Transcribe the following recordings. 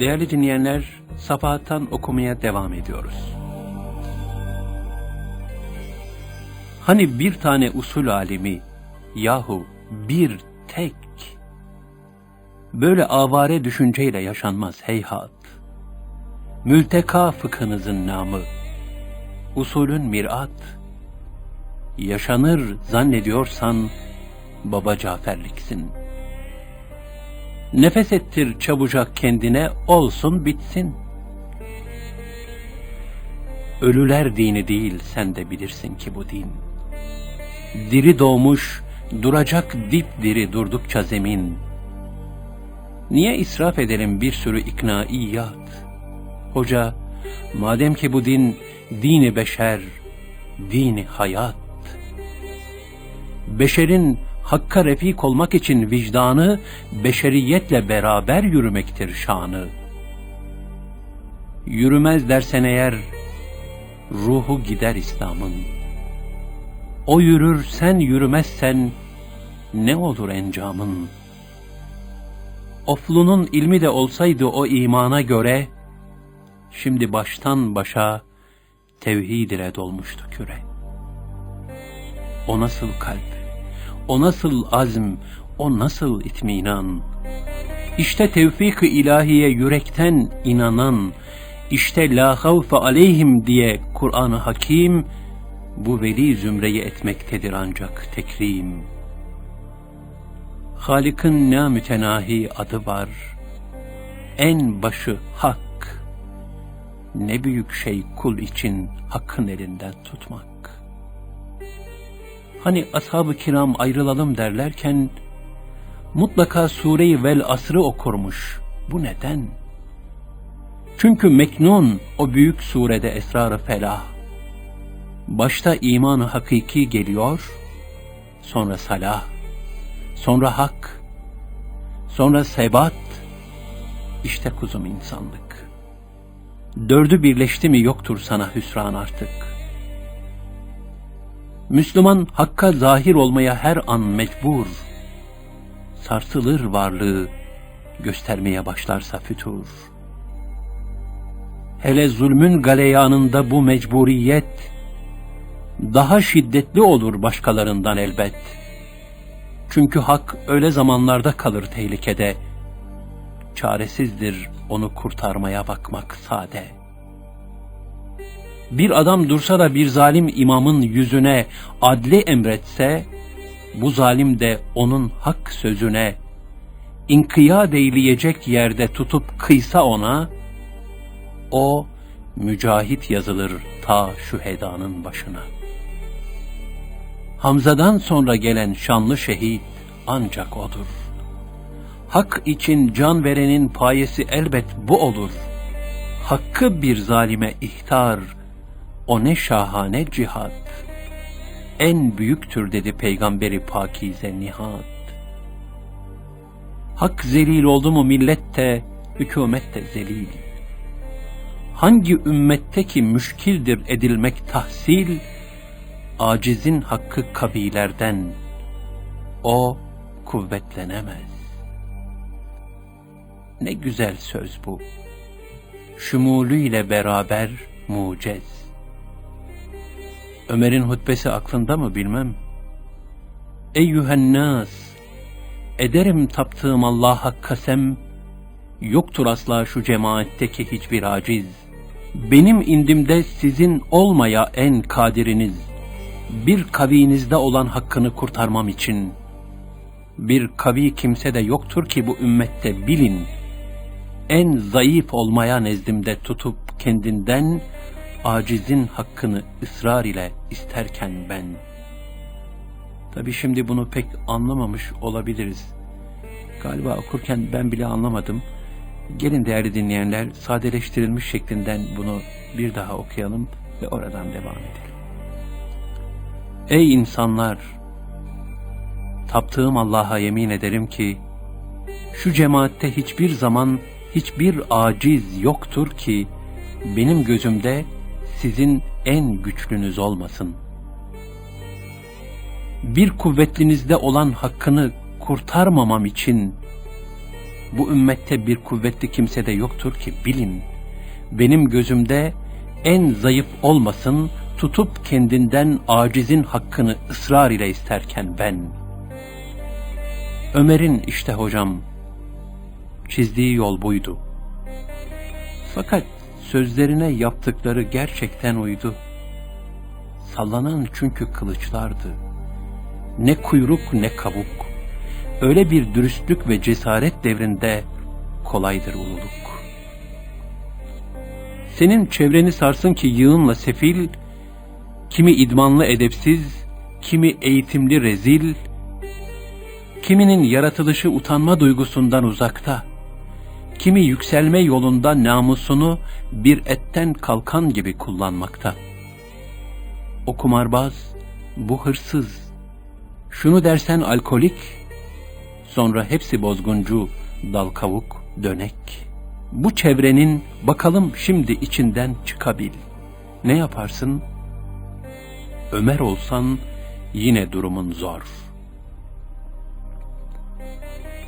Değerli dinleyenler, Safahat'tan okumaya devam ediyoruz. Hani bir tane usul alimi, yahu bir tek, böyle avare düşünceyle yaşanmaz heyhat. Mülteka fıkhınızın namı, usulün mirat, yaşanır zannediyorsan, baba Caferliksin. Nefes ettir çabucak kendine, olsun bitsin. Ölüler dini değil, sen de bilirsin ki bu din. Diri doğmuş, duracak dipdiri durdukça zemin. Niye israf edelim bir sürü iknaiyat? Hoca, madem ki bu din, dini beşer, dini hayat. Beşerin hakka refik olmak için vicdanı, beşeriyetle beraber yürümektir şanı. Yürümez dersen eğer, ruhu gider İslam'ın. O yürür, sen yürümezsen, ne olur encamın? Oflunun ilmi de olsaydı o imana göre, şimdi baştan başa tevhid ile dolmuştu küre. O nasıl kalp, o nasıl azm, o nasıl itminan? İşte tevfik-i ilahiye yürekten inanan, işte la havfe aleyhim diye Kur'an-ı Hakim, bu veli zümreyi etmektedir ancak tekrim. Halik'in ne mütenahi adı var, en başı hak, ne büyük şey kul için hakkın elinden tutmak. Hani ashab-ı kiram ayrılalım derlerken, mutlaka Sure-i Vel Asr'ı okurmuş. Bu neden? Çünkü Meknun o büyük surede esrar-ı felah. Başta imanı hakiki geliyor, sonra salah, sonra hak, sonra sebat, işte kuzum insanlık. Dördü birleşti mi yoktur sana hüsran artık. Müslüman hakka zahir olmaya her an mecbur. Sarsılır varlığı, göstermeye başlarsa fütur. Hele zulmün galeyanında bu mecburiyet, daha şiddetli olur başkalarından elbet. Çünkü hak öyle zamanlarda kalır tehlikede. Çaresizdir onu kurtarmaya bakmak sade. Bir adam dursa da bir zalim imamın yüzüne adli emretse, bu zalim de onun hak sözüne, inkiyat eyleyecek yerde tutup kıysa ona, o mücahit yazılır ta şu hedanın başına.'' Hamza'dan sonra gelen şanlı şehit ancak odur. Hak için can verenin payesi elbet bu olur. Hakkı bir zalime ihtar, o ne şahane cihat. En büyüktür dedi peygamberi pakize nihat. Hak zelil oldu mu millette, hükümet de zelil. Hangi ümmette ki müşkildir edilmek tahsil, acizin hakkı kabilerden, o kuvvetlenemez. Ne güzel söz bu. Şumulüyle beraber mucez. Ömer'in hutbesi aklında mı bilmem. Eyyühen nas, ederim taptığım Allah'a kasem, yoktur asla şu cemaatteki hiçbir aciz. Benim indimde sizin olmaya en kadiriniz bir kavinizde olan hakkını kurtarmam için bir kavi kimse de yoktur ki bu ümmette bilin. En zayıf olmaya nezdimde tutup kendinden acizin hakkını ısrar ile isterken ben. Tabi şimdi bunu pek anlamamış olabiliriz. Galiba okurken ben bile anlamadım. Gelin değerli dinleyenler sadeleştirilmiş şeklinden bunu bir daha okuyalım ve oradan devam edelim. Ey insanlar! Taptığım Allah'a yemin ederim ki, şu cemaatte hiçbir zaman hiçbir aciz yoktur ki, benim gözümde sizin en güçlünüz olmasın. Bir kuvvetlinizde olan hakkını kurtarmamam için, Bu ümmette bir kuvvetli kimse de yoktur ki bilin. Benim gözümde en zayıf olmasın, tutup kendinden acizin hakkını ısrar ile isterken ben. Ömer'in işte hocam, çizdiği yol buydu. Fakat sözlerine yaptıkları gerçekten uydu. Sallanan çünkü kılıçlardı. Ne kuyruk ne kabuk. Öyle bir dürüstlük ve cesaret devrinde kolaydır ululuk. Senin çevreni sarsın ki yığınla sefil, kimi idmanlı edepsiz, kimi eğitimli rezil, kiminin yaratılışı utanma duygusundan uzakta, kimi yükselme yolunda namusunu bir etten kalkan gibi kullanmakta. O kumarbaz, bu hırsız, şunu dersen alkolik, sonra hepsi bozguncu, dal kavuk, dönek. Bu çevrenin bakalım şimdi içinden çıkabil. Ne yaparsın? Ömer olsan yine durumun zor.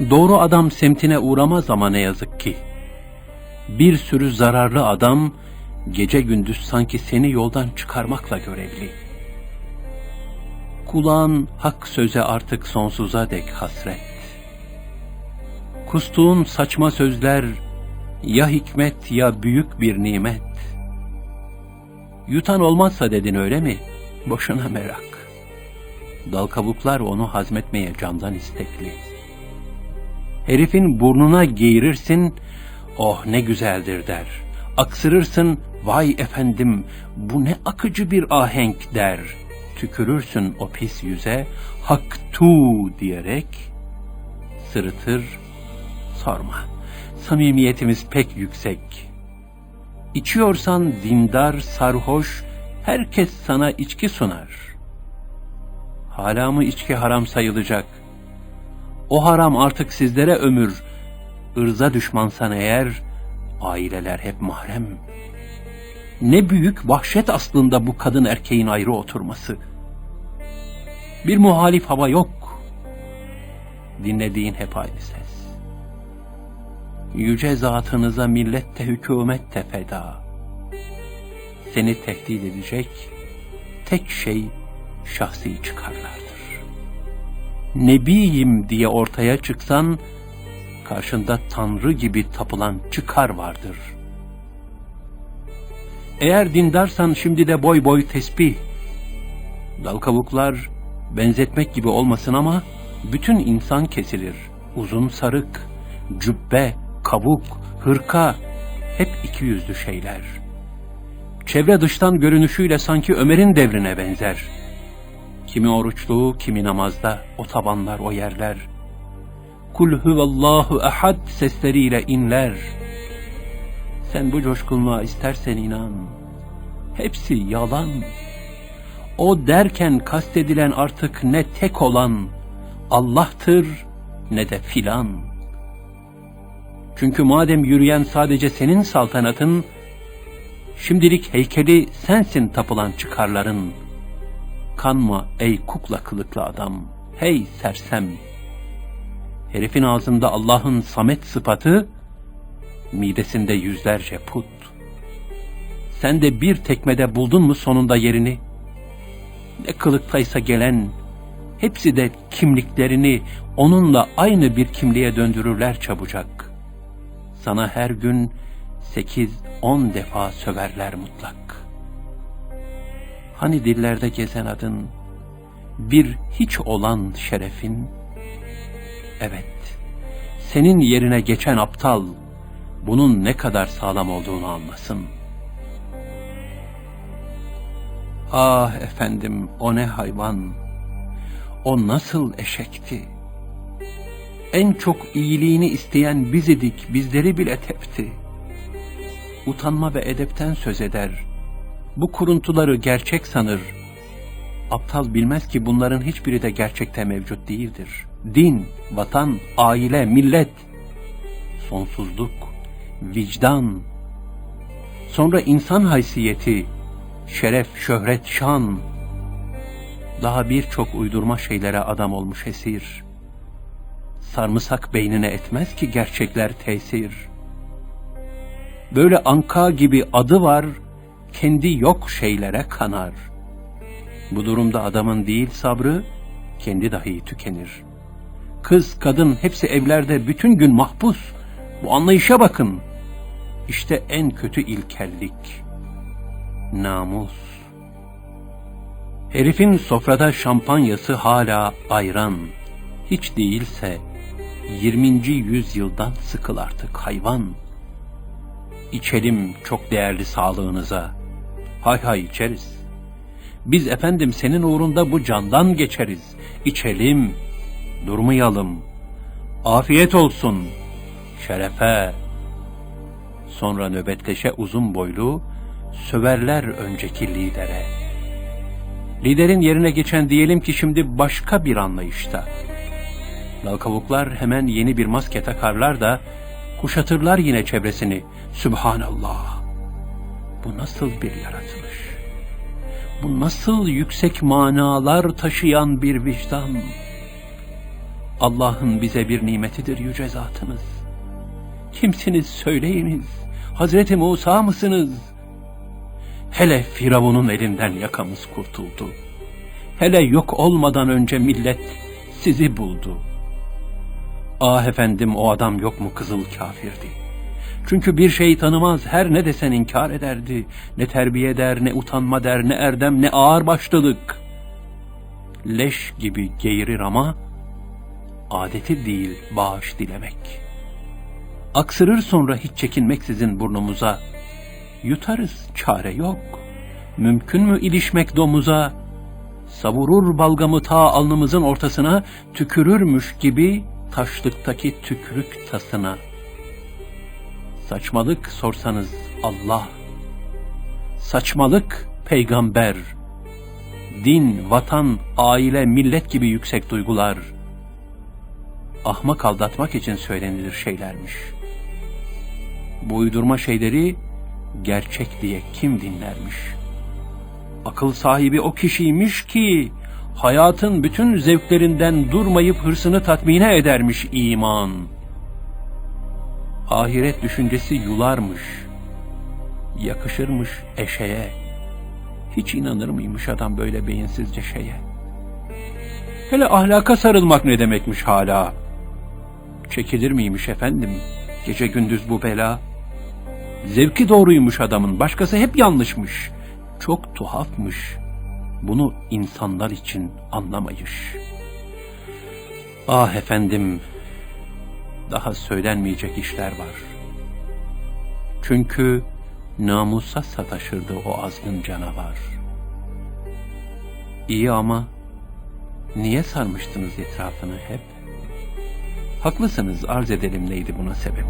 Doğru adam semtine uğramaz ama ne yazık ki. Bir sürü zararlı adam gece gündüz sanki seni yoldan çıkarmakla görevli. Kulağın hak söze artık sonsuza dek hasret. Kustuğun saçma sözler ya hikmet ya büyük bir nimet. Yutan olmazsa dedin öyle mi? Boşuna merak. Dal kabuklar onu hazmetmeye candan istekli. Herifin burnuna geğirirsin, oh ne güzeldir der. Aksırırsın, vay efendim bu ne akıcı bir ahenk der. Tükürürsün o pis yüze, hak tu diyerek sırıtır, sorma. Samimiyetimiz pek yüksek. İçiyorsan dindar, sarhoş, herkes sana içki sunar. Hala mı içki haram sayılacak? O haram artık sizlere ömür. Irza düşmansan eğer, aileler hep mahrem. Ne büyük vahşet aslında bu kadın erkeğin ayrı oturması. Bir muhalif hava yok. Dinlediğin hep aynı ses. Yüce zatınıza millet de hükümet de feda. Seni tehdit edecek tek şey şahsi çıkarlardır. Nebiyim diye ortaya çıksan, karşında Tanrı gibi tapılan çıkar vardır. Eğer dindarsan şimdi de boy boy tesbih. Dal kavuklar benzetmek gibi olmasın ama bütün insan kesilir. Uzun sarık, cübbe, kabuk, hırka hep iki yüzlü şeyler. Çevre dıştan görünüşüyle sanki Ömer'in devrine benzer. Kimi oruçlu, kimi namazda, o tabanlar, o yerler. Kul huvallahu ehad sesleriyle inler. Sen bu coşkunluğa istersen inan. Hepsi yalan. O derken kastedilen artık ne tek olan Allah'tır ne de filan.'' Çünkü madem yürüyen sadece senin saltanatın, şimdilik heykeli sensin tapılan çıkarların. Kanma ey kukla kılıklı adam, hey sersem. Herifin ağzında Allah'ın samet sıfatı, midesinde yüzlerce put. Sen de bir tekmede buldun mu sonunda yerini? Ne kılıktaysa gelen, hepsi de kimliklerini onunla aynı bir kimliğe döndürürler çabucak sana her gün sekiz on defa söverler mutlak. Hani dillerde gezen adın, bir hiç olan şerefin, evet, senin yerine geçen aptal, bunun ne kadar sağlam olduğunu anlasın. Ah efendim, o ne hayvan, o nasıl eşekti.'' en çok iyiliğini isteyen biz idik, bizleri bile tepti. Utanma ve edepten söz eder. Bu kuruntuları gerçek sanır. Aptal bilmez ki bunların hiçbiri de gerçekte mevcut değildir. Din, vatan, aile, millet, sonsuzluk, vicdan, sonra insan haysiyeti, şeref, şöhret, şan, daha birçok uydurma şeylere adam olmuş esir.'' sarımsak beynine etmez ki gerçekler tesir. Böyle anka gibi adı var, kendi yok şeylere kanar. Bu durumda adamın değil sabrı, kendi dahi tükenir. Kız, kadın hepsi evlerde bütün gün mahpus. Bu anlayışa bakın. İşte en kötü ilkellik. Namus. Herifin sofrada şampanyası hala ayran. Hiç değilse 20. yüzyıldan sıkıl artık hayvan. İçelim çok değerli sağlığınıza. Hay hay içeriz. Biz efendim senin uğrunda bu candan geçeriz. İçelim, durmayalım. Afiyet olsun, şerefe. Sonra nöbetleşe uzun boylu, söverler önceki lidere. Liderin yerine geçen diyelim ki şimdi başka bir anlayışta. Lalkavuklar hemen yeni bir maske takarlar da kuşatırlar yine çevresini. Sübhanallah. Bu nasıl bir yaratılış? Bu nasıl yüksek manalar taşıyan bir vicdan? Allah'ın bize bir nimetidir yüce zatınız. Kimsiniz söyleyiniz? Hazreti Musa mısınız? Hele Firavun'un elinden yakamız kurtuldu. Hele yok olmadan önce millet sizi buldu. Ah efendim o adam yok mu kızıl kafirdi. Çünkü bir şey tanımaz her ne desen inkar ederdi. Ne terbiye der, ne utanma der, ne erdem, ne ağır başlılık. Leş gibi geğirir ama adeti değil bağış dilemek. Aksırır sonra hiç çekinmeksizin burnumuza. Yutarız çare yok. Mümkün mü ilişmek domuza? Savurur balgamı ta alnımızın ortasına, tükürürmüş gibi taşlıktaki tükrük tasına. Saçmalık sorsanız Allah, saçmalık peygamber, din, vatan, aile, millet gibi yüksek duygular, ahmak aldatmak için söylenilir şeylermiş. Bu uydurma şeyleri gerçek diye kim dinlermiş? Akıl sahibi o kişiymiş ki hayatın bütün zevklerinden durmayıp hırsını tatmine edermiş iman. Ahiret düşüncesi yularmış, yakışırmış eşeğe. Hiç inanır mıymış adam böyle beyinsizce şeye? Hele ahlaka sarılmak ne demekmiş hala? Çekilir miymiş efendim gece gündüz bu bela? Zevki doğruymuş adamın, başkası hep yanlışmış. Çok tuhafmış. Bunu insanlar için anlamayış. Ah efendim, daha söylenmeyecek işler var. Çünkü namusa sataşırdı o azgın canavar. İyi ama niye sarmıştınız etrafını hep? Haklısınız arz edelim neydi buna sebep.